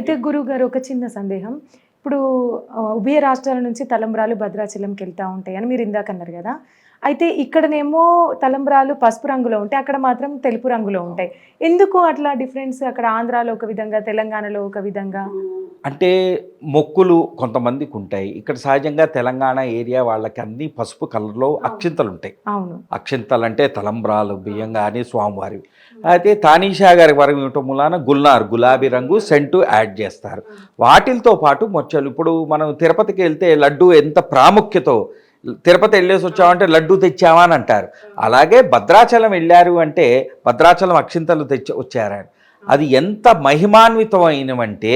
అయితే గురువు గారు ఒక చిన్న సందేహం. ఇప్పుడు ఉభయ రాష్ట్రాల నుంచి తలంబ్రాలు భద్రాచలంకి వెళ్తూ ఉంటాయి అని మీరు ఇందాక అన్నారు కదా. అయితే ఇక్కడనేమో తలంబ్రాలు పసుపు రంగులో ఉంటాయి అక్కడ మాత్రం తెలుపు రంగులో ఉంటాయి. ఎందుకు అట్లా డిఫరెన్స్? అక్కడ ఆంధ్రాలో ఒక విధంగా తెలంగాణలో ఒక విధంగా? అంటే మొక్కులు కొంతమందికి ఉంటాయి ఇక్కడ సహజంగా తెలంగాణ ఏరియా వాళ్ళకి అన్ని పసుపు కలర్లో అక్షింతలు ఉంటాయి అక్షింతలు అంటే తలంబ్రాలు బియ్యం కానీ స్వామివారివి. అయితే తానీషా గారి వరం ఇవ్వటం మూలాన గుల్నార్ గులాబీ రంగు సెంటు యాడ్ చేస్తారు. వాటిలతో పాటు మొచ్చలు ఇప్పుడు మనం తిరుపతికి వెళ్తే లడ్డు ఎంత ప్రాముఖ్యతో తిరుపతి వెళ్ళేసి వచ్చామంటే లడ్డు తెచ్చావా అని అంటారు. అలాగే భద్రాచలం వెళ్ళారు అంటే భద్రాచలం అక్షింతలు తెచ్చి వచ్చారని. అది ఎంత మహిమాన్వితమైనవంటే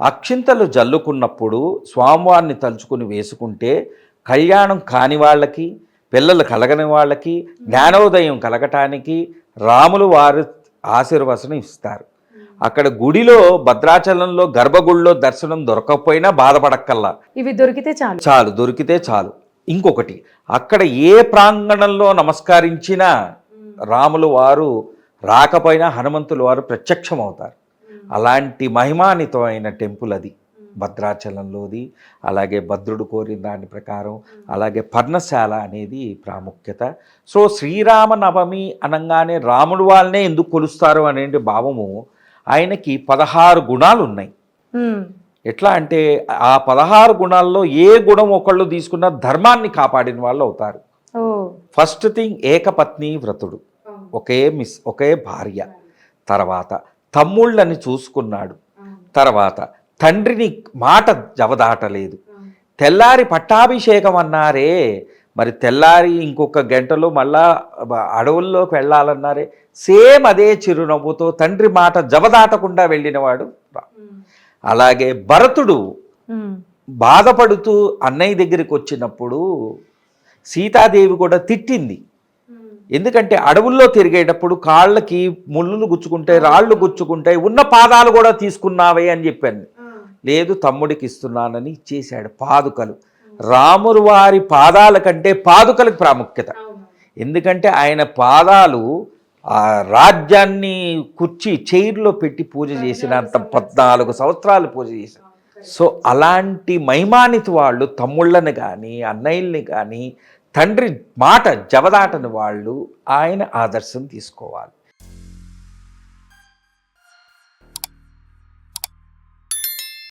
అక్షింతలు జల్లుకున్నప్పుడు స్వామివారిని తలుచుకుని వేసుకుంటే కళ్యాణం కాని వాళ్ళకి పిల్లలు కలగని వాళ్ళకి జ్ఞానోదయం కలగటానికి రాములు వారు ఆశీర్వచనం ఇస్తారు. అక్కడ గుడిలో భద్రాచలంలో గర్భగుడిలో దర్శనం దొరకకపోయినా బాధపడక్కల్లా. ఇవి దొరికితే చాలు. చాలు దొరికితే చాలు. ఇంకొకటి అక్కడ ఏ ప్రాంగణంలో నమస్కరించినా రాములు వారు రాకపోయినా హనుమంతులు వారు ప్రత్యక్షం అవుతారు అలాంటి మహిమాన్వితమైన టెంపుల్ అది. భద్రాచలంలోది అలాగే భద్రుడు కోరిన దాని ప్రకారం అలాగే పర్ణశాల అనేది ప్రాముఖ్యత. సో శ్రీరామ నవమి అనగానే రాముడు వాళ్ళనే ఎందుకు కొలుస్తారు అనే భావము ఆయనకి పదహారు గుణాలు ఉన్నాయి. ఎట్లా అంటే ఆ పదహారు గుణాల్లో ఏ గుణం ఒకళ్ళు తీసుకున్నా ధర్మాన్ని కాపాడిన వాళ్ళు అవుతారు. ఫస్ట్ థింగ్ ఏకపత్ని వ్రతుడు. ఒకే మిస్ ఒకే భార్య. తర్వాత తమ్ముళ్ళని చూసుకున్నాడు. తర్వాత తండ్రిని మాట జవదాటలేదు. తెల్లారి పట్టాభిషేకం అన్నారే మరి తెల్లారి ఇంకొక గంటలో మళ్ళా అడవుల్లోకి వెళ్ళాలన్నారే సేమ్ అదే చిరునవ్వుతో తండ్రి మాట జవదాటకుండా వెళ్ళినవాడు. అలాగే భరతుడు బాధపడుతూ అన్నయ్య దగ్గరికి వచ్చినప్పుడు సీతాదేవి కూడా తిట్టింది. ఎందుకంటే అడవుల్లో తిరిగేటప్పుడు కాళ్ళకి ముళ్ళులు గుచ్చుకుంటాయి రాళ్ళు గుచ్చుకుంటాయి ఉన్న పాదాలు కూడా తీసుకున్నావే అని చెప్పాను. లేదు తమ్ముడికి ఇస్తున్నానని ఇచ్చేశాడు పాదుకలు. రాముడు వారి పాదాల కంటే పాదుకలకు ప్రాముఖ్యత. ఎందుకంటే ఆయన పాదాలు ఆ రాజ్యాన్ని కుర్చీ చైర్లో పెట్టి పూజ చేసినంత పద్నాలుగు సంవత్సరాలు పూజ చేశారు. సో అలాంటి మహిమానితి వాళ్ళు తమ్ముళ్ళని కానీ అన్నయ్యల్ని కానీ తండ్రి మాట జవదాటని వాళ్ళు ఆయన ఆదర్శం తీసుకోవాలి.